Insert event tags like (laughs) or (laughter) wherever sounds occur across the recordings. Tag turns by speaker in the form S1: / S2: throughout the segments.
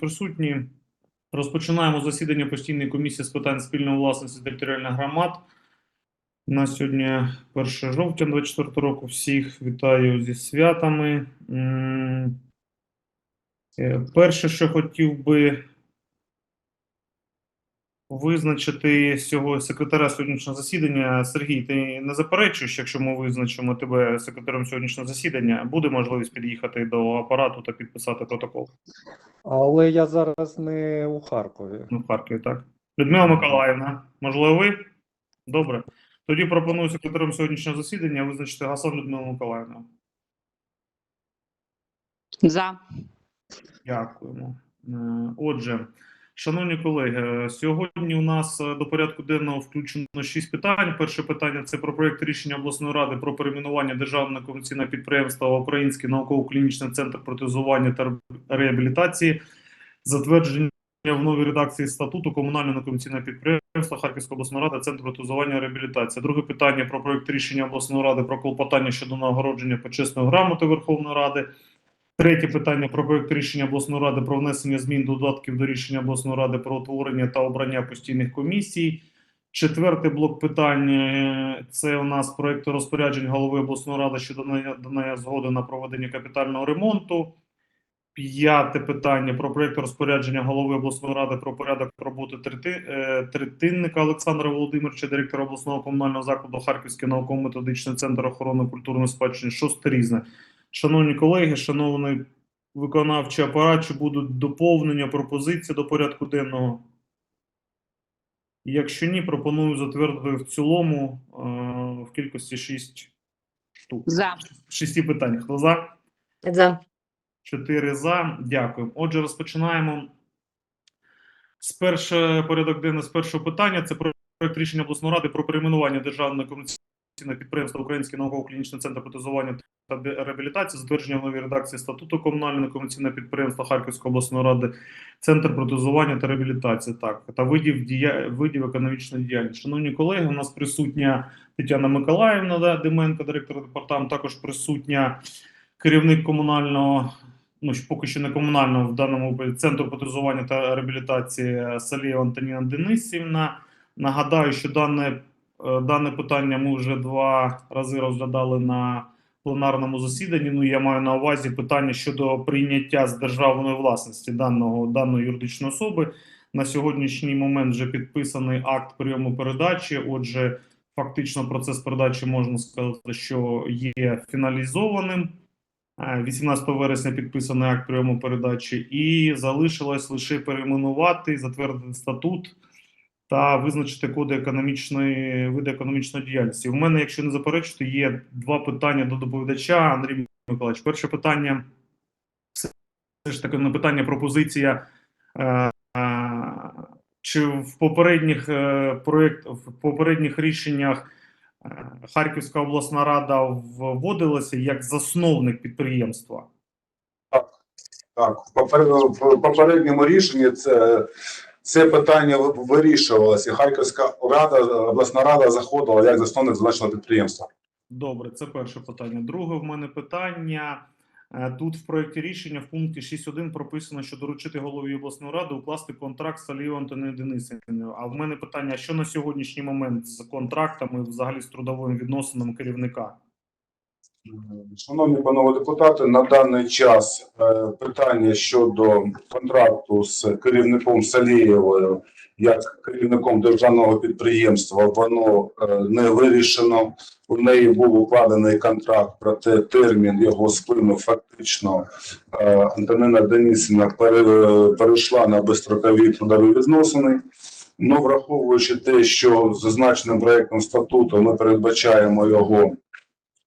S1: присутні. Розпочинаємо засідання постійної комісії з питань спільної власності територіальних громад. На сьогодні 1 жовтня 24 року. Всіх вітаю зі святами. Е, Перше, що хотів би визначити сього секретаря сьогоднішнього засідання. Сергій, ти не заперечуєш, якщо ми визначимо тебе секретарем сьогоднішнього засідання, буде можливість під'їхати до апарату та підписати протокол
S2: Але я зараз не у Харкові.
S1: Ну, в Харкові, так? Людмила Миколаївна, можливо, ви? Добре. Тоді пропоную секретарем сьогоднішнього засідання визначити Гасан Людмилу Миколаївну.
S3: За.
S1: Дякуємо. Е, Отже, шановні колеги, сьогодні у нас е, до порядку денного включено шість питань. Перше питання це про проєкт рішення обласної ради про перейменування державного комерційного підприємства Український науково-клінічний центр протезування та реабілітації, затвердження в новій редакції статуту комунального некомерційного підприємства Харківської обласної ради Центр протезування і реабілітації. Друге питання про проєкт рішення обласної ради про клопотання щодо нагородження почесної грамоти Верховної Ради. Третє питання про проект рішення обласної ради про внесення змін до додатків до рішення обласної ради про утворення та обрання постійних комісій. Четвертий блок питань е, це у нас проект розпоряджень голови обласної ради щодо надання- згоди на проведення капітального ремонту. П'яте питання про проект розпорядження голови обласної ради про порядок роботи е, третинника Олександра Володимировича, директора обласного комунального закладу Харківський науково-методичний центр охорони культурної спадщини. Шосте різне. Шановні колеги, шановний виконавчий апарат, чи будуть доповнення, пропозиції до порядку денного? Якщо ні, пропоную затвердити в цілому е, в кількості 6 штук.
S3: За.
S1: Шісті питань. Хто за?
S4: За.
S1: Чотири за. Дякую. Отже, розпочинаємо з першого порядок денний з першого питання. Це проект рішення обласної ради про перейменування державного комерційного підприємства Український науково-клінічний центр протезування та реабілітації, затвердження в новій редакції статуту комунального некомерційного підприємства Харківської обласної ради, центр протезування та реабілітації. Так, та видів дія видів економічної діяльності. Шановні колеги, у нас присутня Тетяна Миколаївна Деменко, директор департаменту, також присутня керівник комунального. Ну, поки що не комунального в даному центру протезування та реабілітації Салієва Антоніна Денисівна. Нагадаю, що дане, дане питання ми вже два рази розглядали на пленарному засіданні. Ну, я маю на увазі питання щодо прийняття з державної власності даного даної юридичної особи. На сьогоднішній момент вже підписаний акт прийому передачі. Отже, фактично процес передачі можна сказати, що є фіналізованим. Е, 18 вересня підписаний акт прийому передачі, і залишилось лише перейменувати, затвердити статут та визначити коди економічної види економічної діяльності. У мене, якщо не заперечити, є два питання до доповідача. Андрій Миколаївич, перше питання все ж таки на питання пропозиція. Е, е, чи в попередніх е, в попередніх рішеннях е, Харківська обласна рада вводилася як засновник підприємства?
S5: Так, попер- в попередньому рішенні це, це питання ви- вирішувалося. Харківська рада, обласна рада заходила як засновник зазначеного підприємства.
S1: Добре, це перше питання. Друге в мене питання. Е, Тут в проєкті рішення в пункті 6.1 прописано, що доручити голові обласної ради укласти контракт з Алією Антоною Денисівною. А в мене питання: що на сьогоднішній момент з контрактами, взагалі з трудовим відносинами керівника?
S5: Шановні панове депутати, на даний час е, питання щодо контракту з керівником Салієвою як керівником державного підприємства, воно е, не вирішено. У неї був укладений контракт, проте термін його сплинув фактично. Е, Антонина Денисівна перейшла на безстрокові трудові відносини. Ну, враховуючи те, що зазначеним проектом статуту ми передбачаємо його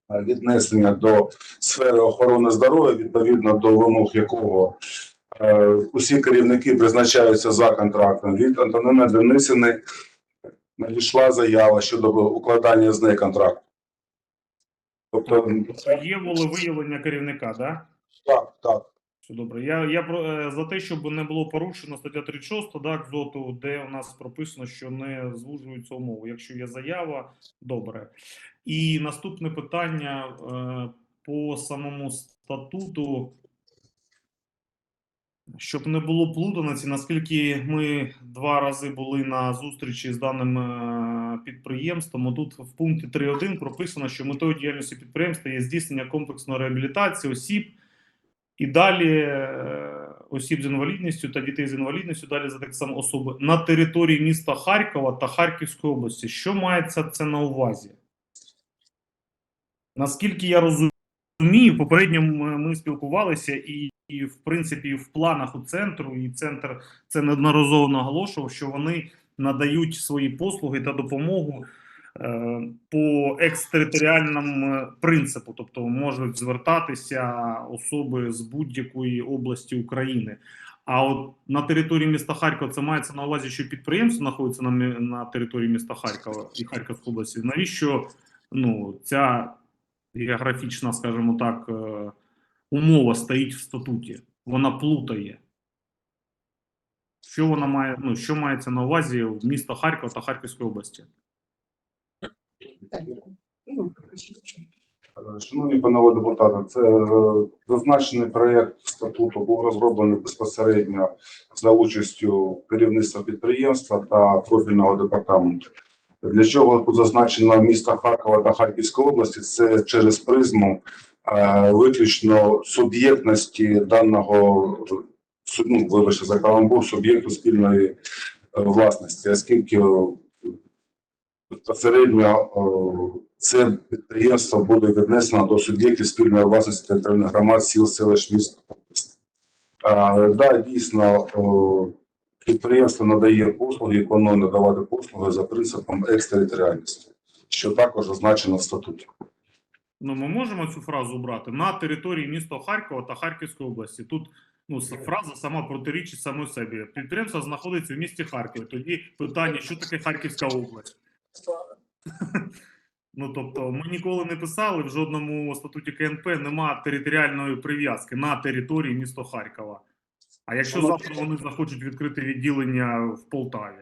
S5: віднесення до сфери охорони здоров'я, відповідно до вимог якого е, усі керівники призначаються за контрактом. Від Антонини Денисини надійшла заява щодо укладання з нею контракту. Тобто,
S1: Є волевиявлення керівника, так?
S5: так, так.
S1: Все добре. Я, я про е, за те, щоб не було порушено стаття 36 так, ЗОТу, де у нас прописано, що не звужуються умови. Якщо є заява, добре. І наступне питання е, по самому статуту. Щоб не було плутаниці, наскільки ми два рази були на зустрічі з даним е, підприємством, тут в пункті 3.1 прописано, що метою діяльності підприємства є здійснення комплексної реабілітації осіб і далі е, осіб з інвалідністю та дітей з інвалідністю, далі за так само особи на території міста Харкова та Харківської області. Що мається це на увазі? Наскільки я розумію, попередньо ми спілкувалися, і, і в принципі в планах у центру, і центр це неодноразово наголошував, що вони надають свої послуги та допомогу е, по екстериторіальному принципу, тобто можуть звертатися особи з будь-якої області України. А от на території міста Харкова це мається на увазі, що підприємство знаходиться на, на території міста Харкова і Харківської області. Навіщо ну, ця географічна, скажімо так, е, умова стоїть в статуті? Вона плутає. Що вона має, ну, що мається на увазі в міста Харкова та Харківської області?
S5: Шановні панове депутати, це е, зазначений проєкт статуту був розроблений безпосередньо за участю керівництва підприємства та профільного департаменту. Для чого тут зазначено місто Харкова та Харківської області? Це через призму е, виключно суб'єктності даного ну, вибачте, за каламбур, суб'єкту спільної е, власності, оскільки е, безпосередньо це підприємство буде віднесено до суб'єктів спільної власності територіальних громад сіл, селищ, міст. А, да, дійсно, о, підприємство надає послуги планує надавати послуги за принципом екстериторіальності, що також зазначено в статуті.
S1: Ну, ми можемо цю фразу брати на території міста Харкова та Харківської області. Тут ну, фраза сама протирічить самої собі. Підприємство знаходиться в місті Харкові. Тоді питання, що таке Харківська область? (laughs) Ну тобто, ми ніколи не писали в жодному статуті КНП нема територіальної прив'язки на території міста Харкова. А якщо завтра вони захочуть відкрити відділення в Полтаві,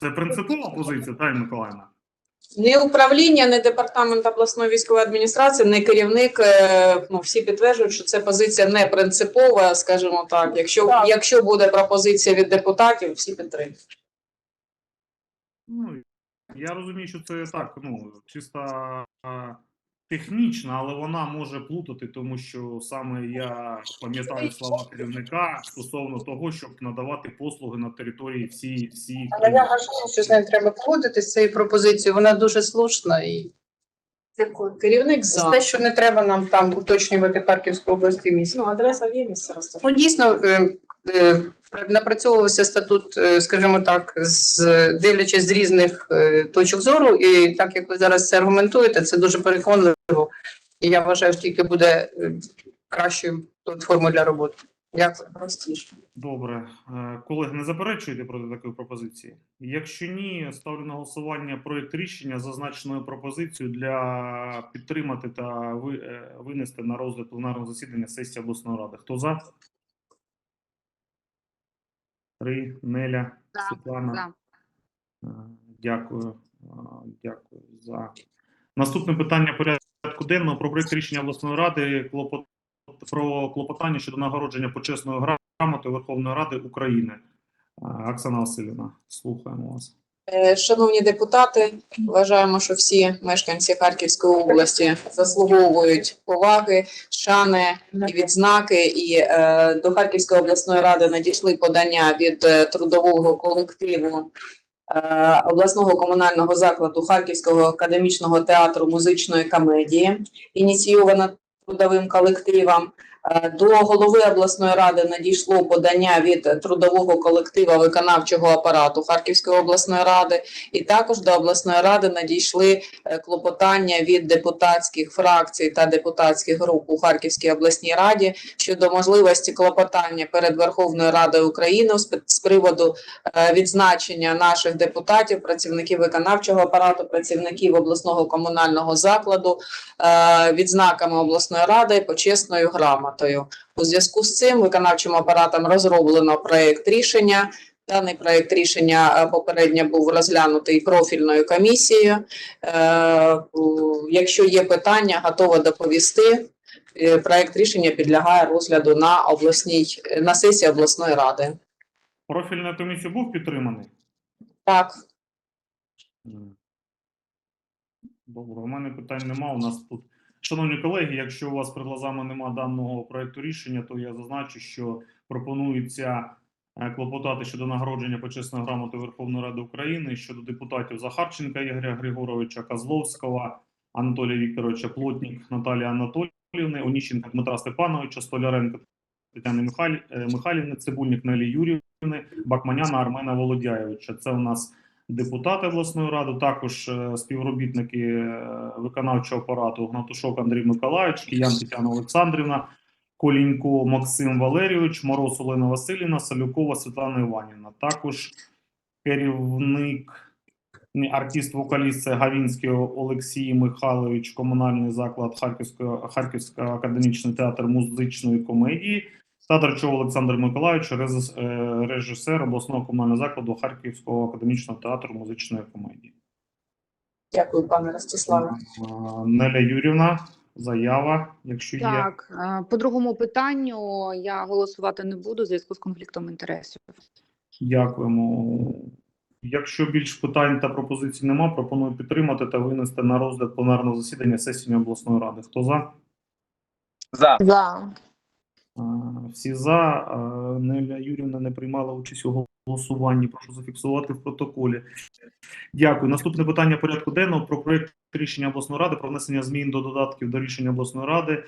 S1: це принципова позиція, Тая Миколаївна?
S3: Ні управління, ні департамент обласної військової адміністрації, ні керівник. е, Ну всі підтверджують, що це позиція не принципова, скажімо так. Якщо
S4: Так.
S3: якщо буде пропозиція від депутатів, всі підтримують.
S1: Ну, я розумію, що це так, ну, чисто а, технічно, але вона може плутати, тому що саме я пам'ятаю слова керівника стосовно того, щоб надавати послуги на території всі, всі
S4: Але я вважаю, що з нею треба погодитися з цією пропозицією. Вона дуже слушна і
S3: Керівник за.
S4: те, що не треба нам там уточнювати Харківську область і місто.
S3: Ну, адреса є місце
S4: Ну, дійсно, е, е, напрацьовувався статут, е, скажімо так, з дивлячись з різних е, точок зору, і так як ви зараз це аргументуєте, це дуже переконливо. І я вважаю, що тільки буде е, кращою платформою для роботи. Дякую.
S1: Добре. Колеги, не заперечуєте проти такої пропозиції? Якщо ні, ставлю на голосування проєкт рішення зазначеною пропозицією для підтримати та винести на розгляд пленарного засідання сесії обласної ради. Хто за? Три. Неля,
S6: да,
S1: Світлана.
S6: за.
S1: Е, Дякую. Е, Дякую за наступне питання порядку денного про проект рішення обласної ради клопот... про клопотання щодо нагородження почесною грамотою Верховної Ради України. Е, Оксана Васильівна, слухаємо вас.
S3: Е, Шановні депутати, вважаємо, що всі мешканці Харківської області заслуговують поваги, шани і відзнаки. І е, до Харківської обласної ради надійшли подання від е, трудового колективу е, обласного комунального закладу Харківського академічного театру музичної комедії, ініційована трудовим колективом. Е, До голови обласної ради надійшло подання від трудового колектива виконавчого апарату Харківської обласної ради, і також до обласної ради надійшли е, клопотання від депутатських фракцій та депутатських груп у Харківській обласній раді щодо можливості клопотання перед Верховною Радою України з приводу е, відзначення наших депутатів, працівників виконавчого апарату, працівників обласного комунального закладу відзнаками обласної ради почесною грамотою. У зв'язку з цим виконавчим апаратом розроблено проект рішення. Даний проект рішення е, попередньо був розглянутий профільною комісією. Е, Якщо є питання, готова доповісти. е, проект рішення підлягає розгляду на обласній на сесії обласної ради.
S1: Профільна комісія був підтриманий?
S3: Так,
S1: Добре, у мене питань нема. У нас тут, шановні колеги, якщо у вас перед глазами нема даного проекту рішення, то я зазначу, що пропонується е, клопотати щодо нагородження почесної грамоти Верховної Ради України щодо депутатів Захарченка Ігоря Григоровича, Козловського, Анатолія Вікторовича Плотнік, Наталії Анатоліївни, Оніщенка Дмитра Степановича, Столяренка Тетяни е, Михайлівни, Цибульник Нелі Юрівни, Бакманяна Армена Володяєвича. Це у нас депутати обласної ради, також е, співробітники е, виконавчого апарату Гнатушок Андрій Миколаївич, Киян Тетяна Олександрівна, Колінько Максим Валерійович, Мороз Олена Васильівна, Салюкова Світлана Іванівна. Також керівник ні, артист-вокаліст це Гавінський Олексій Михайлович, комунальний заклад Харківського Харківський академічний театр музичної комедії. Тадарчов Олександр Миколаївич, е, режисер обласного комунального закладу Харківського академічного театру музичної комедії.
S3: дякую, пане Ростиславе.
S1: Неля Юрівна, заява, якщо є.
S6: Так, е, по другому питанню я голосувати не буду в зв'язку з конфліктом інтересів.
S1: Дякуємо. Якщо більш питань та пропозицій нема, пропоную підтримати та винести на розгляд пленарного засідання сесії обласної ради. Хто за?
S7: За.
S6: За.
S1: Всі за. Неля Юрівна не приймала участь у голосуванні. Прошу зафіксувати в протоколі. Дякую. Наступне питання порядку денного про проект рішення обласної ради про внесення змін до додатків до рішення обласної ради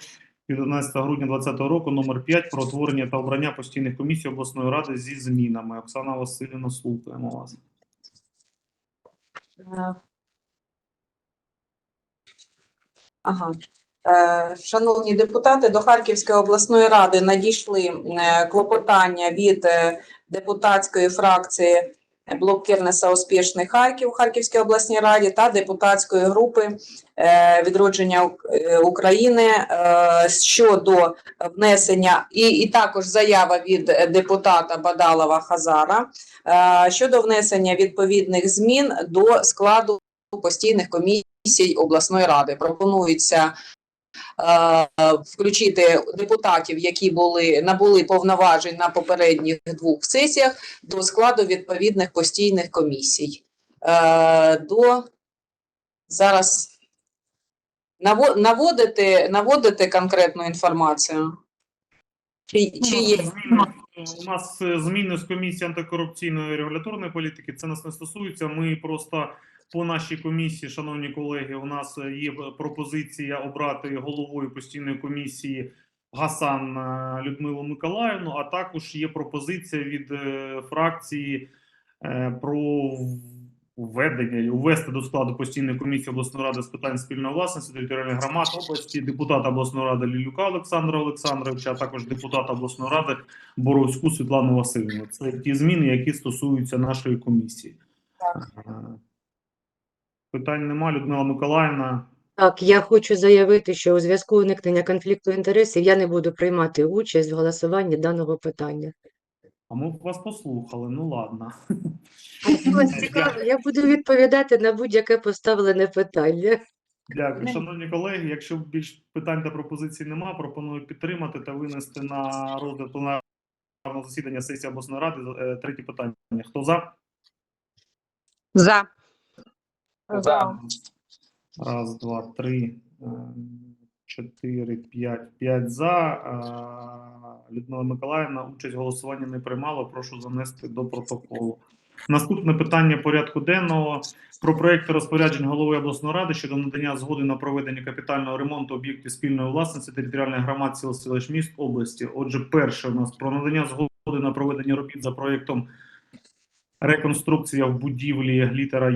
S1: від 11 грудня 2020 року номер 5 про утворення та обрання постійних комісій обласної ради зі змінами. Оксана Васильівна, слухаємо вас.
S3: Ага. Е, Шановні депутати, до Харківської обласної ради надійшли е, клопотання від е, депутатської фракції Блок Кернеса Успішний Харків у Харківській обласній раді та депутатської групи відродження України щодо внесення і, і також заява від депутата Бадалова Хазара щодо внесення відповідних змін до складу постійних комісій обласної ради. Пропонується включити депутатів, які були набули повноважень на попередніх двох сесіях, до складу відповідних постійних комісій. Е, До зараз наво- наводити, наводити конкретну інформацію. Чи, чи є?
S1: Ну, у нас е, зміни з комісії антикорупційної регуляторної політики. Це нас не стосується. Ми просто по нашій комісії, шановні колеги, у нас е, є пропозиція обрати головою постійної комісії Гасан е, Людмилу Миколаївну, а також є пропозиція від е, фракції про введення ввести до складу постійної комісії обласної ради з питань спільної власності територіальних громад області депутата обласної ради Лілюка Олександра Олександровича, а також депутата обласної ради Боровську Світлану Васильівну. Це ті зміни, які стосуються нашої комісії.
S3: Так.
S1: Питань нема. Людмила Миколаївна.
S8: Так, я хочу заявити, що у зв'язку уникнення конфлікту інтересів я не буду приймати участь в голосуванні даного питання.
S1: А ми б вас послухали. Ну ладно.
S8: Цікаво, я буду відповідати на будь-яке поставлене питання.
S1: Дякую, шановні колеги. Якщо більш питань та пропозицій нема, пропоную підтримати та винести на розгляд пленарного засідання сесії обласної ради е, третє питання. Хто за?
S6: За.
S7: За.
S1: Раз, два, три, е, чотири, п'ять, п'ять за. Е, Людмила Миколаївна участь в голосуванні не приймала. Прошу занести до протоколу. Наступне питання порядку денного про проекти розпоряджень голови обласної ради щодо надання згоди на проведення капітального ремонту об'єктів спільної власності територіальних громад сіл селищ міст області. Отже, перше у нас про надання згоди на проведення робіт за проектом реконструкція в будівлі літера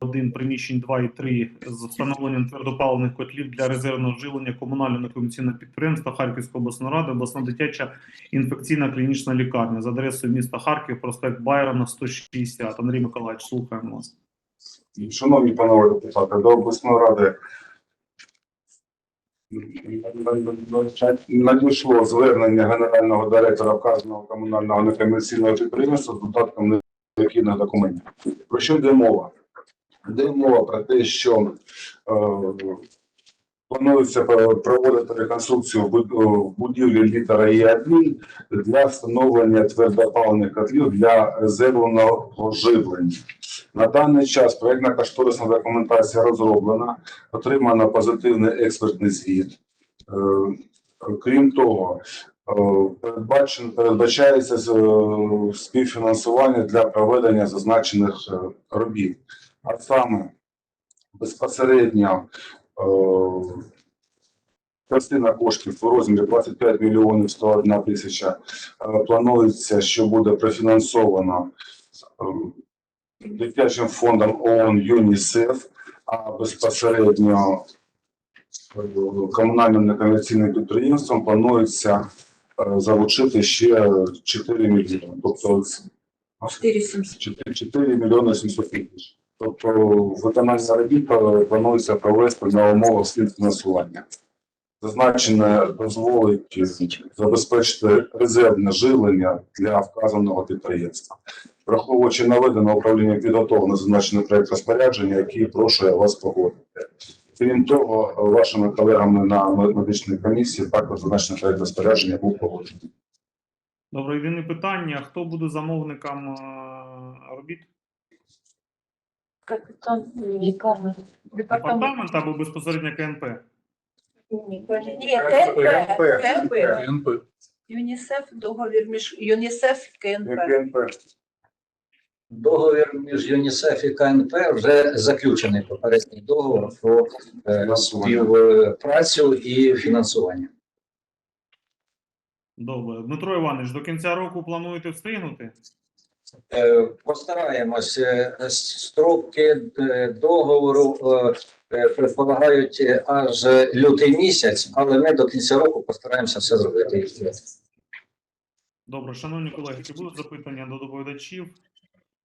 S1: Є1 приміщень 2 і 3 з встановленням твердопаливних котлів для резервного живлення комунального некомерційного підприємства Харківської обласної ради, обласна дитяча інфекційна клінічна лікарня за адресою міста Харків, проспект Байрона, 160. Андрій Миколаївич, слухаємо вас.
S5: Шановні панове депутати, до обласної ради надійшло звернення генерального директора вказаного комунального некомерційного підприємства з додатком необхідних документів. Про що йде мова? Йде мова про те, що е, Планується е, проводити реконструкцію в будівлі літера Е1 для встановлення твердопаливних котлів для резервного живлення. На даний час проєктна кошторисна документація розроблена, отримано позитивний експертний звіт. Е, Крім того, е, передбачається е, співфінансування для проведення зазначених е, робіт, а саме безпосередньо е, частина коштів у розмірі 25 мільйонів 101 тисяча е, планується, що буде профінансовано е, дитячим фондом ООН ЮНІСЕФ, а безпосередньо комунальним некомерційним підприємством планується залучити ще 4 мільйони. Тобто 4, 4 мільйони 700 тисяч. Тобто виконання робіт е, планується провести на умовах співфінансування. Зазначене дозволить забезпечити резервне живлення для вказаного підприємства. Враховуючи наведене управління підготовлено зазначений проект розпорядження, який прошу я вас погодити. Крім того, вашими колегами на медичній комісії також зазначений проект розпорядження був погоджений.
S1: Добре, єдине питання: хто буде замовником е, робіт?
S9: Капітан лікарні.
S1: Департамент або безпосередньо КНП?
S9: Ні, КНП. КНП. ЮНІСЕФ, договір між ЮНІСЕФ і КНП.
S10: Договір між ЮНІСЕФ і КНП вже заключений попередній договор про е, співпрацю і фінансування.
S1: Добре. Дмитро Іванович, до кінця року плануєте встигнути?
S10: Е, Постараємось. е, Строки е, договору предполагають аж лютий місяць, але ми до кінця року постараємося все зробити.
S1: Добре, шановні колеги, чи будуть запитання до доповідачів?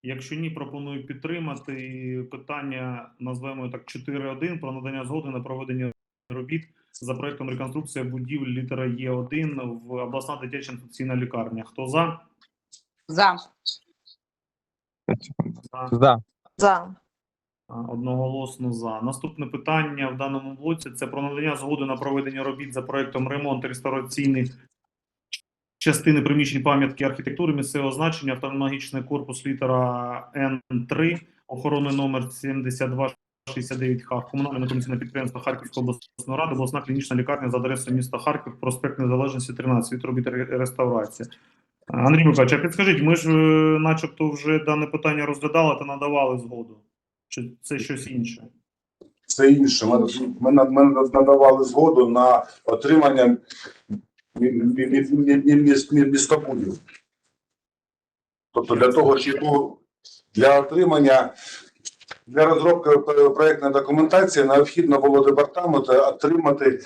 S1: Якщо ні, пропоную підтримати питання, назвемо так 4.1 про надання згоди на проведення робіт за проектом реконструкція будівель літера Є1 в обласна дитяча інфекційна лікарня. Хто за?
S6: За. (laughs)
S1: За.
S7: За.
S6: За.
S1: Одноголосно за. Наступне питання в даному блоці це про надання згоди на проведення робіт за проектом ремонт реставраційних частини приміщень пам'ятки архітектури місцевого значення, автоматичний корпус літера Н3, охоронний номер 7269 х комунальне комісійне підприємство Харківської обласної ради, обласна клінічна лікарня за адресою міста Харків, проспект Незалежності 13, від робіт ре- реставрація. А, Андрій Миколаївич, а підскажіть, ми ж е, начебто вже дане питання розглядали та надавали згоду. Чи це щось інше?
S5: Це інше. Ми, ми, ми надавали згоду на отримання мі- мі- мі- мі- мі- міс- мі- містобудів. Тобто для того, щоб для отримання для розробки пр- проектної документації необхідно було департаменту отримати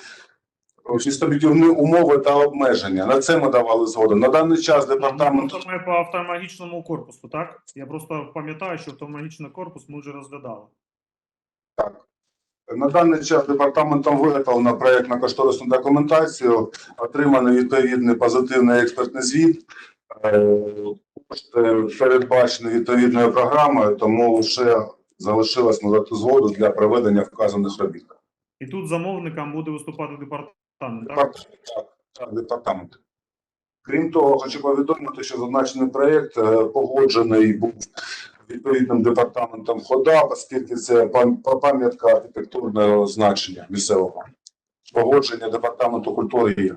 S5: містобудівні умови та обмеження. На це ми давали згоду. На даний час департамент
S1: Просто ми по автомагічному корпусу, так? Я просто пам'ятаю, що автомагічний корпус ми вже розглядали.
S5: Так. На даний час департаментом виготовлено проєктно кошторисну документацію, отриманий відповідний позитивний експертний звіт. Е, Кошти передбачені відповідною програмою, тому лише залишилось надати згоду для проведення вказаних робіт.
S1: І тут замовником буде виступати департамент?
S5: Департамент, так, так, департамент. Крім того, хочу повідомити, що зазначений проєкт е, погоджений був відповідним департаментом ХОДА, оскільки це пам'ятка архітектурного значення місцевого. Погодження департаменту культури є.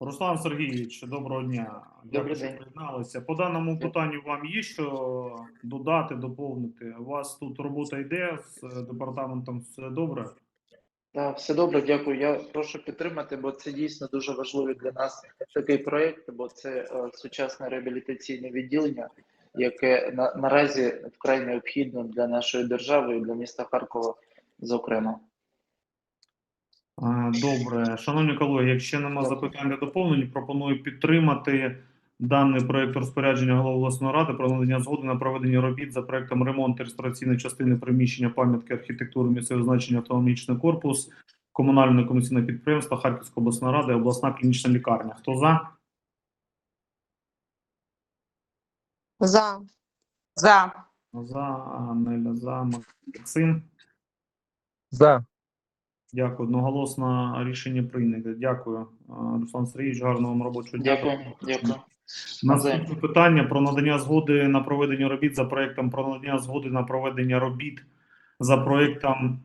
S1: Руслан Сергійович, доброго дня. Дякую, що приєдналися. По даному питанню вам є що додати, доповнити? У вас тут робота йде з е, департаментом, все добре?
S11: Так, все добре, дякую. Я прошу підтримати, бо це дійсно дуже важливий для нас такий проєкт, бо це е, сучасне реабілітаційне відділення, яке на, наразі вкрай необхідно для нашої держави і для міста Харкова, зокрема.
S1: Добре, шановні колеги, якщо нема запитань та доповнень, пропоную підтримати даний проект розпорядження голови обласної ради про надання згоди на проведення робіт за проектом ремонт реєстраційної частини приміщення пам'ятки архітектури місцевого значення автоматичний корпус комунального комісійного підприємства Харківської обласної ради, обласна клінічна лікарня. Хто за?
S6: За. За.
S1: За Анеля, за Максим.
S7: За.
S1: Дякую. Одноголосно рішення прийнято. Дякую, Руслан Сергійович. Гарного вам робочого дня.
S11: Дякую, дякую.
S1: Наступне питання про надання згоди на проведення робіт за проектом про надання згоди на проведення робіт за проектом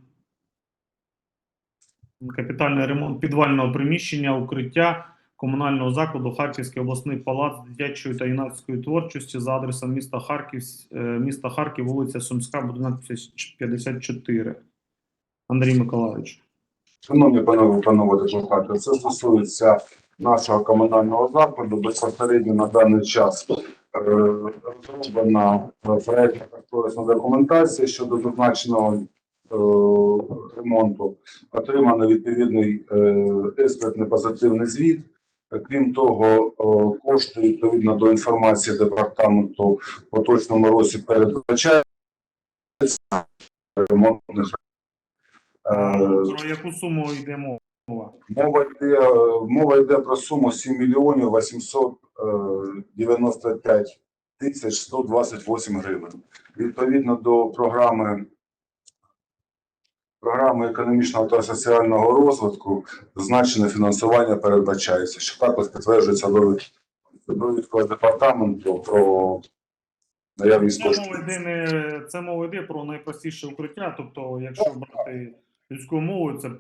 S1: капітальний ремонт підвального приміщення укриття комунального закладу Харківський обласний палац дитячої та юнацької творчості за адресом міста Харків, е, міста Харків, вулиця Сумська, будинок 54. Андрій Миколаївич.
S5: Шановні панове, панове депутати, це стосується нашого комунального закладу. Безпосередньо на даний час е, розроблена е, проектна кошторисна документація щодо зазначеного е, ремонту. Отримано відповідний експертний позитивний звіт. Крім того, кошти відповідно до інформації департаменту в поточному році передбачаються ремонтних.
S1: Про яку суму йде мова?
S5: Йде, мова йде про суму 7 мільйонів 895 тисяч 128 гривень. Відповідно до програми, програми економічного та соціального розвитку значене фінансування передбачається, що також підтверджується довід- довідкою департаменту про наявність коштів.
S1: це мова йде про найпростіше укриття. Тобто, якщо брати людською мовою, це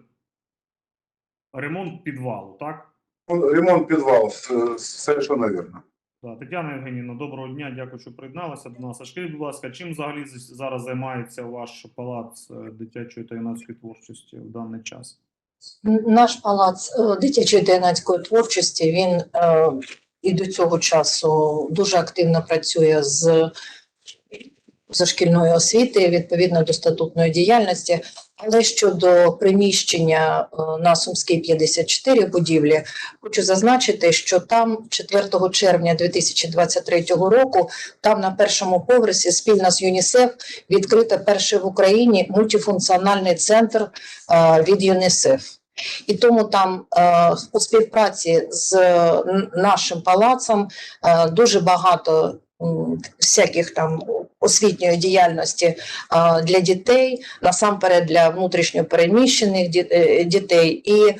S1: ремонт підвалу, так?
S5: Ну, Ремонт підвал, все- совершенно вірно.
S1: Да, Тетяна Євгенівна, доброго дня, дякую, що приєдналися до нас. А скажіть, будь ласка, чим взагалі з- зараз займається ваш палац е, дитячої та юнацької творчості в даний час?
S12: Наш палац е, дитячої та юнацької творчості він е, і до цього часу дуже активно працює з зашкільної освіти відповідно до статутної діяльності. Але щодо приміщення е, на Сумській 54 будівлі, хочу зазначити, що там 4 червня 2023 року, там на першому поверсі спільно з ЮНІСЕФ відкрито перший в Україні мультифункціональний центр е, від ЮНІСЕФ. І тому там е, у співпраці з нашим палацом дуже багато всяких там освітньої діяльності е, для дітей, насамперед для внутрішньопереміщених ді- е, дітей і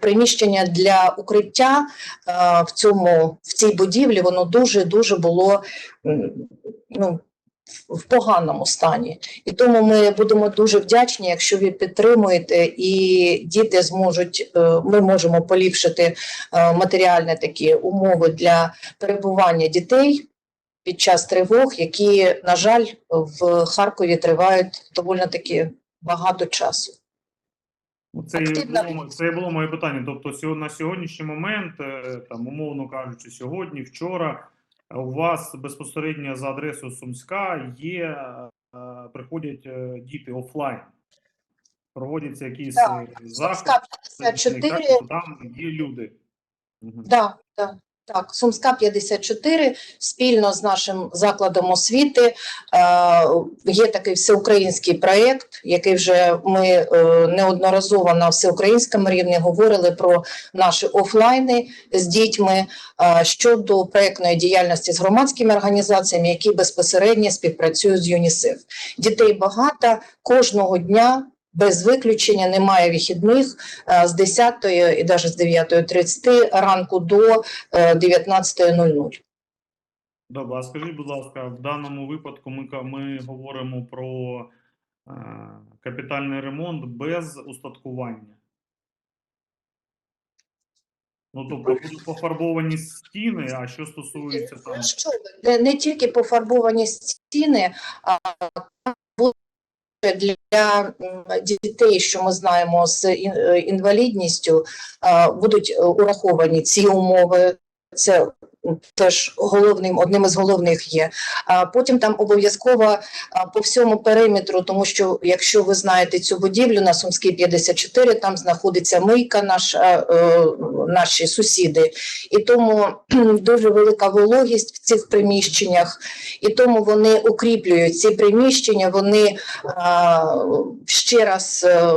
S12: приміщення для укриття е, в цьому в цій будівлі воно дуже дуже було ну, в поганому стані. І тому ми будемо дуже вдячні, якщо ви підтримуєте, і діти зможуть, ми можемо поліпшити матеріальні такі умови для перебування дітей під час тривог, які, на жаль, в Харкові тривають доволі таки багато часу.
S1: Ну, Це,
S12: Активна
S1: було, це було моє питання. Тобто, на сьогоднішній момент, е, там, умовно кажучи, сьогодні, вчора, е, у вас безпосередньо за адресою Сумська є, е, приходять діти офлайн. Проводяться якісь
S12: Так,
S1: е,
S12: Сумська
S1: заходи,
S12: 54
S1: тобто там є люди.
S12: Да, да. Так, Сумська 54 спільно з нашим закладом освіти е, є такий всеукраїнський проєкт, який вже ми е, неодноразово на всеукраїнському рівні говорили про наші офлайни з дітьми е, щодо проєктної діяльності з громадськими організаціями, які безпосередньо співпрацюють з ЮНІСЕФ. Дітей багато кожного дня. Без виключення немає вихідних е, з 10 і навіть з 9.30 ранку до е, 19.00.
S1: Добре, а скажіть, будь ласка, в даному випадку ми, ми говоримо про е, капітальний ремонт без устаткування. Ну, тобто пофарбовані стіни, а що стосується там.
S12: Що не, тільки пофарбовані стіни, а для дітей, що ми знаємо з е, інвалідністю, будуть е, ураховані ці умови. Це теж головним, одним із головних є. А потім там обов'язково по всьому периметру, тому що якщо ви знаєте цю будівлю на Сумській 54, там знаходиться мийка, наша, е, наші сусіди. І тому дуже велика вологість в цих приміщеннях, і тому вони укріплюють ці приміщення, вони ще раз е,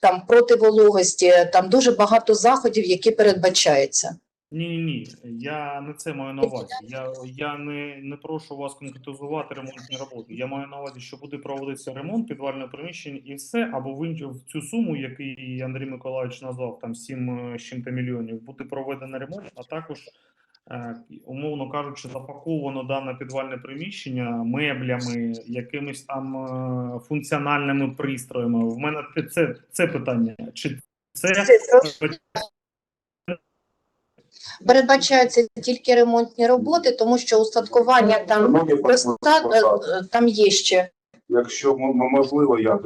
S12: там проти вологості, там дуже багато заходів, які передбачаються.
S1: Ні, ні, ні. Я не це маю на увазі. Я, я не, не прошу вас конкретизувати ремонтні роботи. Я маю на увазі, що буде проводитися ремонт підвального приміщення і все, або в в цю суму, який Андрій Миколаївич назвав, там 7 з чим-то мільйонів, буде проведено ремонт, а також, е, умовно кажучи, запаковано дане підвальне приміщення меблями, якимись там е, функціональними пристроями. В мене це, це питання. Чи це
S12: Передбачаються тільки ремонтні роботи, тому що устаткування там
S5: депутати,
S12: е, там є ще.
S5: Якщо можливо, я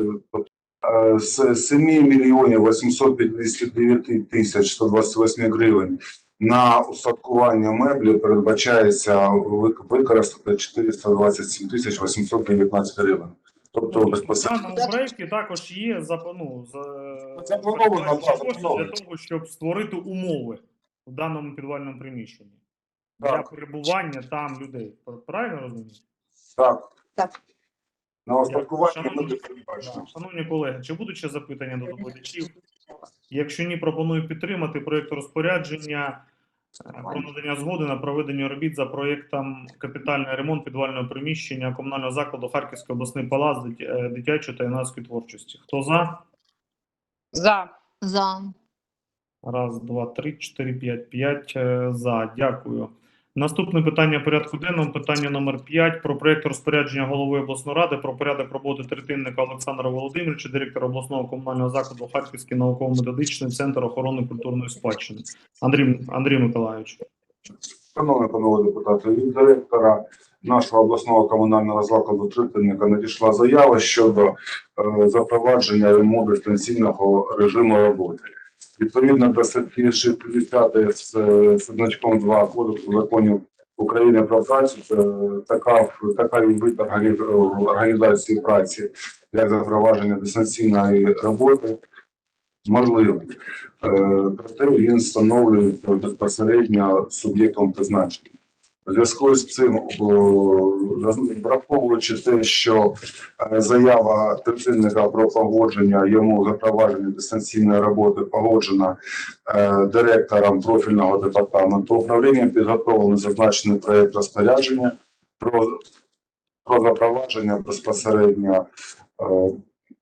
S5: е, з 7 мільйонів 859 тисяч 128 гривень на устаткування меблі передбачається вик- використати 427 тисяч 819 гривень. Тобто безпосередньо
S1: даному проєкті також є зап- ну, за-
S5: заплановано.
S1: для того, щоб створити умови в даному підвальному приміщенні для перебування там людей. Правильно розумію?
S5: так.
S12: Так.
S5: На устаткування
S1: Шановні-
S5: буде передбачено.
S1: Шановні колеги, чи будуть ще запитання до доповідачів? Якщо ні, пропоную підтримати проєкт розпорядження е, про надання згоди на проведення робіт за проєктом капітальний ремонт підвального приміщення комунального закладу Харківський обласний палац е, дитячої та юнацької творчості. Хто за?
S6: За.
S12: За.
S1: Раз, два, три, чотири, п'ять, п'ять е, за. Дякую. Наступне питання порядку денного. Питання номер 5 про проєкт розпорядження голови обласної ради про порядок роботи третинника Олександра Володимировича, директора обласного комунального закладу Харківський науково-методичний центр охорони культурної спадщини. Андрій, Андрій Миколайович.
S5: Шановні панове депутати, від директора нашого обласного комунального закладу Тритинника надійшла заява щодо е, запровадження йому дистанційного режиму роботи. Відповідно до статті 60 з, е, з значком 2 Кодексу законів України про працю, це така, така вид організації праці, для запровадження дистанційної роботи, можливо. Е, Проте він встановлюється безпосередньо суб'єктом призначення. У зв'язку з цим, враховуючи те, що е, заява третинника про погодження йому запровадження дистанційної роботи погоджена е, директором профільного департаменту управління, підготовлений зазначений проєкт розпорядження про, про запровадження безпосередньо е,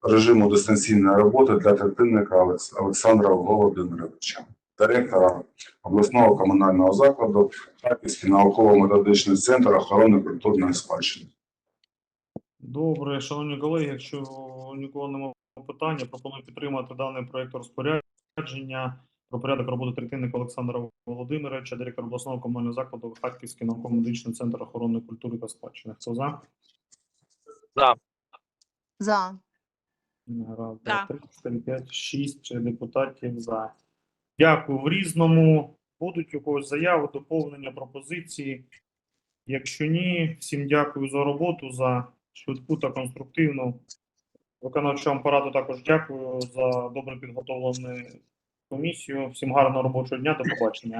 S5: режиму дистанційної роботи для третинника Олександра Володимировича, директора обласного комунального закладу Харківський науково-методичний центр охорони культурної спадщини.
S1: Добре, шановні колеги, якщо нікого немає питання, пропоную підтримати даний проєкт розпорядження про порядок роботи третинника Олександра Володимировича, директора обласного комунального закладу Харківський науково-медичний центр охорони культури та спадщини. Хто за?
S7: За.
S12: За.
S1: Раз, два, три, чотири, п'ять, шість депутатів за. Дякую. В різному будуть у когось заяви, доповнення, пропозиції. Якщо ні, всім дякую за роботу, за швидку та конструктивну. Виконавчому апарату також дякую за добре підготовлену комісію. Всім гарного робочого дня. До побачення.